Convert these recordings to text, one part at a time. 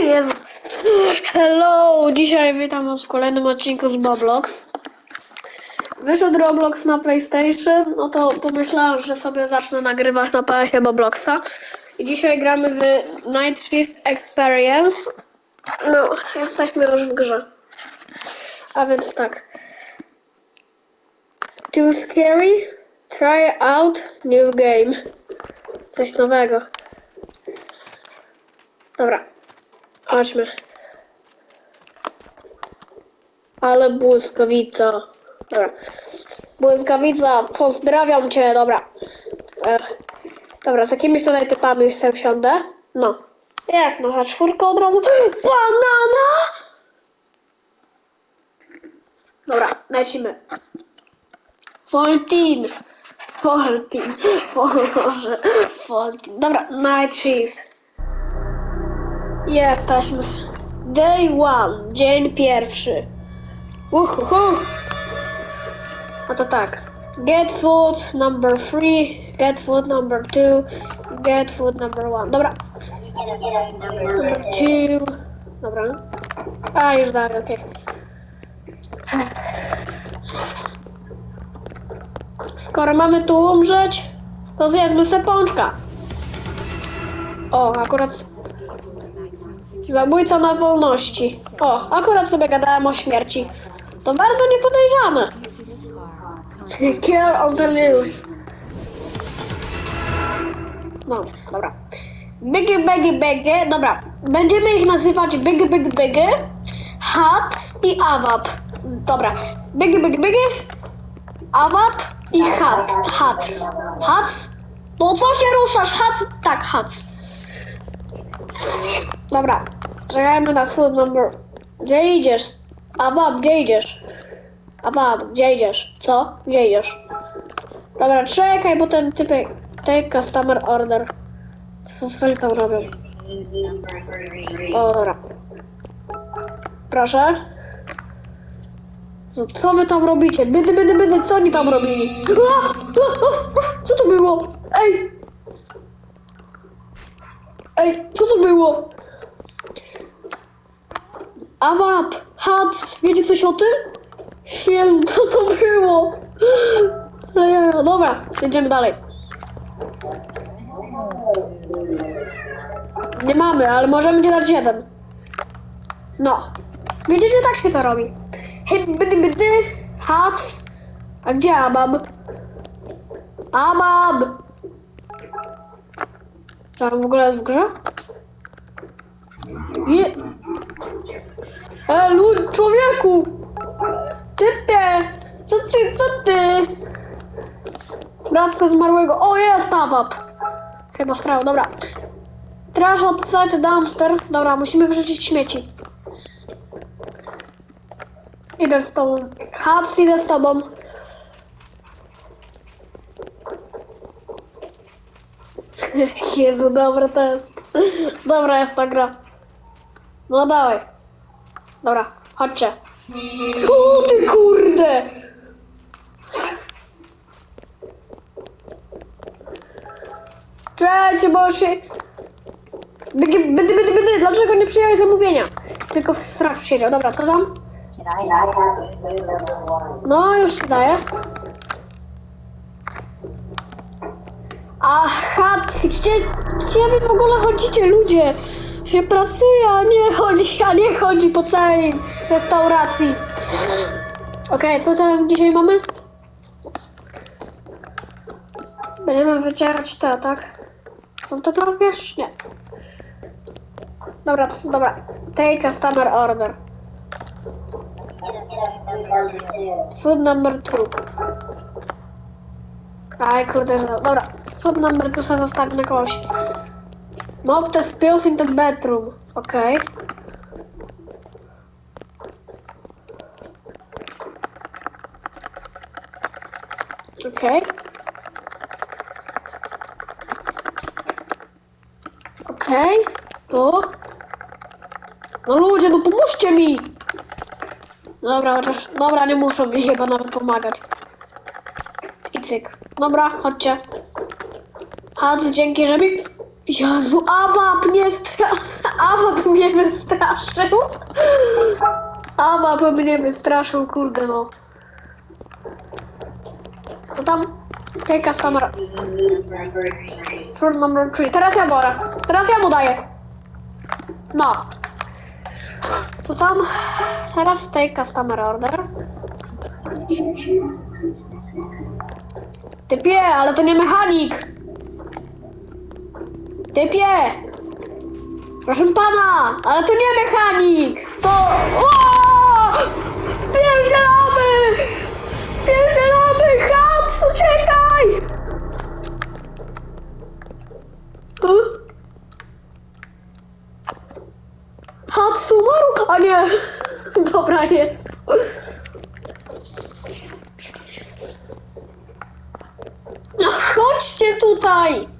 Jezu. Hello! Dzisiaj witam was w kolejnym odcinku z Boblox. Wyszedł Roblox na PlayStation, no to pomyślałem, że sobie zacznę nagrywać na PS-ie Bobloxa. I dzisiaj gramy w Night Shift Experience. No, jesteśmy już w grze. A więc tak. Too scary? Try out new game. Coś nowego. Dobra. Chodźmy. Ale błyskawica. Dobra. Błyskawica, pozdrawiam cię, dobra. Ech. Dobra, z jakimiś tutaj typami chcę siądę. No. Jest, no, a czwórka od razu. Banana! Dobra, lecimy. 14. 14. Boże. 14. Dobra, night shift. Jesteśmy. Day one. Dzień pierwszy. Uhuhu. No to tak. Get food number three. Get food number two. Get food number one. Dobra. Number two. Dobra. A, już dalej, okej. Skoro mamy tu umrzeć, to zjedzmy se pączka. O, akurat Zabójca na wolności. O, akurat sobie gadałem o śmierci. To bardzo niepodejrzane. Kill of the news. No, dobra. Biggie, biggie, biggie. Dobra. Będziemy ich nazywać Biggie, biggie, biggie, Hat i Awap. Dobra. Biggie, biggie, biggie, Awap i Hat. Hat. Hat? No co się ruszasz? Hat? Tak, Hat. Dobra, czekajmy na food number. Gdzie idziesz? Abab, gdzie idziesz? Abab, gdzie idziesz? Co? Gdzie idziesz? Dobra, czekaj, bo ten typek... Take customer order. Co, co oni tam robią? O, dobra. Proszę. Co, wy tam robicie? Bydy, bydy, bydy, co oni tam robili? A, a, a, co to było? Ej! Ej, co to było? Awap, Hat, wiecie coś o tym? Jezu, co to było? Ale ja, dobra, jedziemy dalej. Nie mamy, ale możemy ci dać jeden. No. Widzicie, tak się to robi. Hej, bydy, bydy, Hat. A gdzie Abab? Abab! Czy on w ogóle jest w grze? Je... E, lud, człowieku! Typie! Co ty, co ty? Bratca zmarłego. O, jest Awap! Chyba srał, dobra. Trash outside dumpster. Dobra, musimy wyrzucić śmieci. Idę z tobą. Hats, idę z tobą. Jezu, dobra to jest. Dobra jest ta gra. No dawaj. Dobra, chodźcie. O ty kurde! Cześć, bo się... Bydy, bydy, bydy, bydy, dlaczego nie przyjąłeś zamówienia? Tylko w straż siedział. Dobra, co tam? No, już się daje. Aha, gdzie, gdzie wy w ogóle chodzicie, ludzie? Się pracuje, a nie chodzi, a nie chodzi po całej restauracji. Okej, co tam dzisiaj mamy? Będziemy wycierać te, tak? Są to tam, wiesz? Nie. Dobra, dobra. Take customer order. Food number two. Aj, kurde, że... Dobra. Food number two zostawię na kogoś. Mob the spills in the bedroom. Okej. Okej. Okej. To. No ludzie, no pomóżcie mi! Dobra, chociaż... Dobra, nie muszą mi chyba nawet pomagać. I cyk. Dobra, chodźcie. Hans, dzięki, że mi Jezu, Awap nie straszył. Awap mnie wystraszył. Awap mnie wystraszył, kurde no. Co tam? Take customer. Fruit number three. Teraz ja biorę. Teraz ja mu daję. No. Co tam? Teraz take customer order. Typie, ale to nie mechanik. Typie! Proszę pana, ale to nie mechanik! To... Spierdzielamy! Spierdzielamy! Hans, uciekaj! Hans umarł? A nie! Dobra, jest. No, chodźcie tutaj!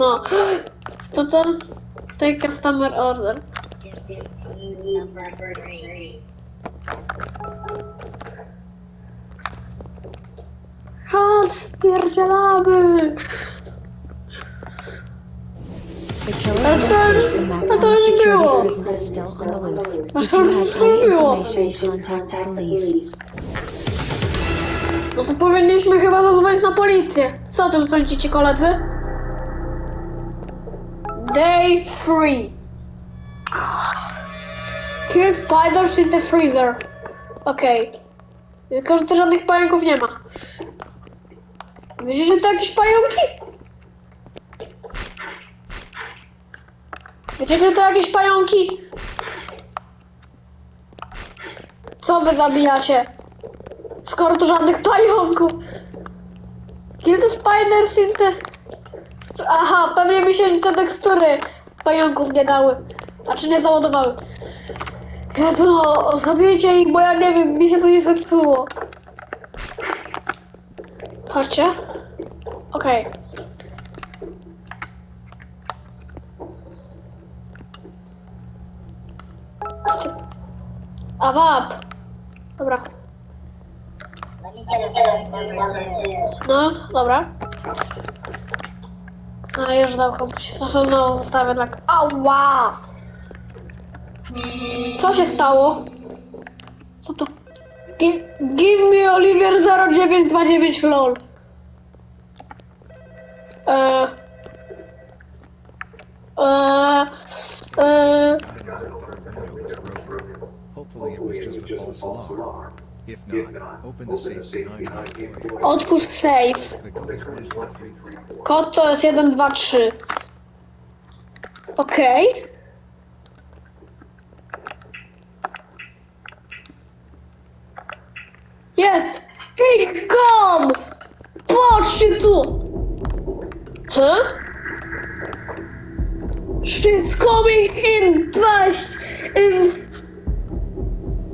No. Co to? Take customer order. Chodź, spierdzielamy! The killer A to- security było. If to any było. No to powinniśmy chyba zadzwonić na policję. Co o tym sądzicie, koledzy? Day 3. Kill spiders in the freezer. Okej. Tylko, że tu żadnych pająków nie ma. Wiecie, że to jakieś pająki? Wiecie, że to jakieś pająki? Co wy zabijacie? Skoro tu żadnych pająków. Kill the spiders in the... Aha, pewnie mi się te tekstury pająków nie dały. A czy nie załadowały. Jezu, no, zabijcie ich, bo ja nie wiem, mi się coś zepsuło. Chodźcie. Okej. Chodźcie. A wap. Dobra. No, dobra. No już dał komuś. To sobie znowu zostawię tak. Ała! Co się stało? Co to? Give, give me Oliver 0929 lol. Eee. Eee. Eee. Hopefully it was just a false alarm. If not, open the safe behind. Otwórz safe. The code is 1233. Kod to jest 1, 2, 3. Okej. Jest! Patrzcie tu! Huh? She's coming in fast in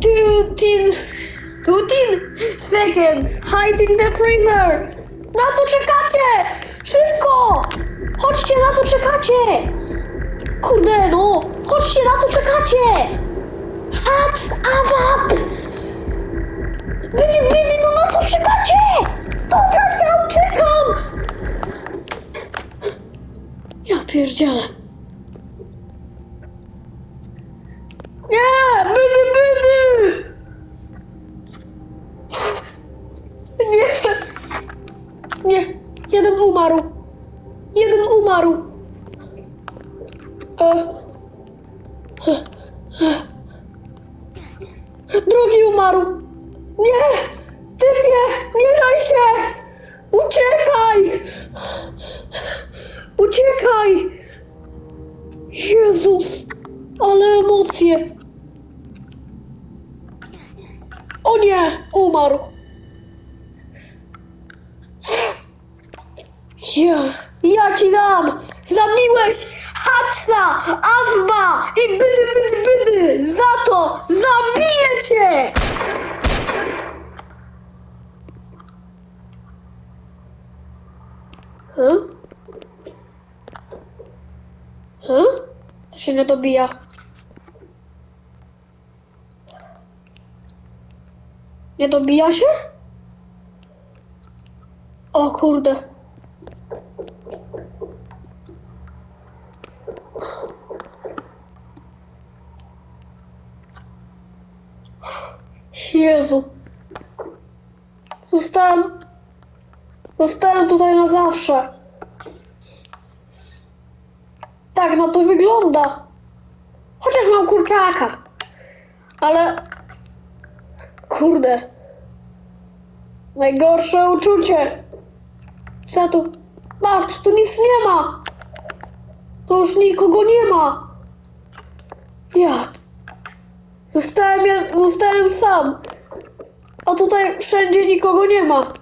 15 15 seconds! Hide in the freezer! Na co czekacie? Szybko! Chodźcie, na co czekacie? Kurde, no! Chodźcie, na co czekacie? Hac, awap! Bydy, bydy, no na co czekacie? Dobra, ja uciekam! Ja pierdzielę. Nie! Bydy, bydy! Nie! Nie, jeden umarł. Jeden umarł. E. Drugi umarł. Nie! Typie, nie daj się! Uciekaj! Uciekaj! Jezus! Ale emocje! O nie! Umarł! Ja, ja ci dam! Zabiłeś Hacna, Azma i bydy, bydy, bydy! Za to zabiję cię! Huh? Huh? To się nie dobija. Nie dobija się? O kurde. Jezu. Zostałem... Zostałem tutaj na zawsze. Tak, no to wygląda. Chociaż mam kurczaka. Ale... Kurde. Najgorsze uczucie. Co tu? Patrz, tu nic nie ma. To już nikogo nie ma. Ja. Zostałem, zostałem sam. A tutaj wszędzie nikogo nie ma.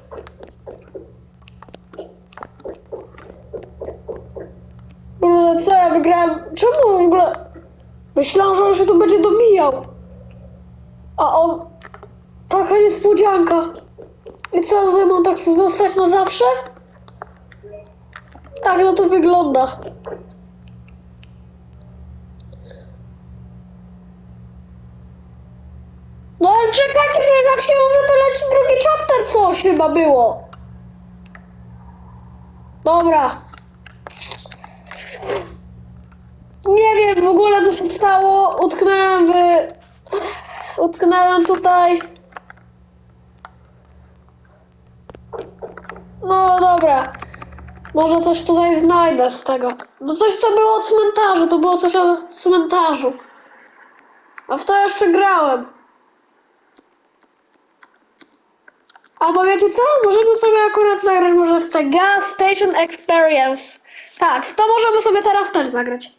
Kurde, co ja wygrałem? Czemu w ogóle? Myślałem, że on się tu będzie dobijał. A on... Taka niespodzianka. I co, ja tutaj mam tak zostać na zawsze? Tak, no to wygląda. Czekajcie, że jak się może to leci drugi chapter coś chyba było. Dobra. Nie wiem w ogóle co się stało. Utknąłem w... Utknąłem tutaj. No dobra. Może coś tutaj znajdę z tego. No coś co było o cmentarzu, to było coś o cmentarzu. A w to jeszcze grałem. Albo wiecie co? Możemy sobie akurat zagrać może w te Gas Station Experience. Tak, to możemy sobie teraz też zagrać.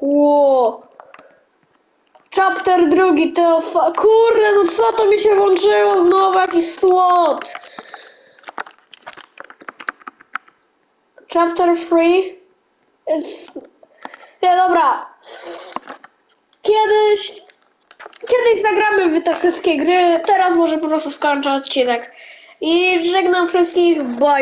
Ło. Chapter drugi to... Kurde, no co to mi się włączyło znowu? Jakiś słod. Chapter 3 is... Nie, dobra. Kiedyś... Kiedyś nagramy w te wszystkie gry. Teraz może po prostu skończę odcinek. I żegnam wszystkich. Bye.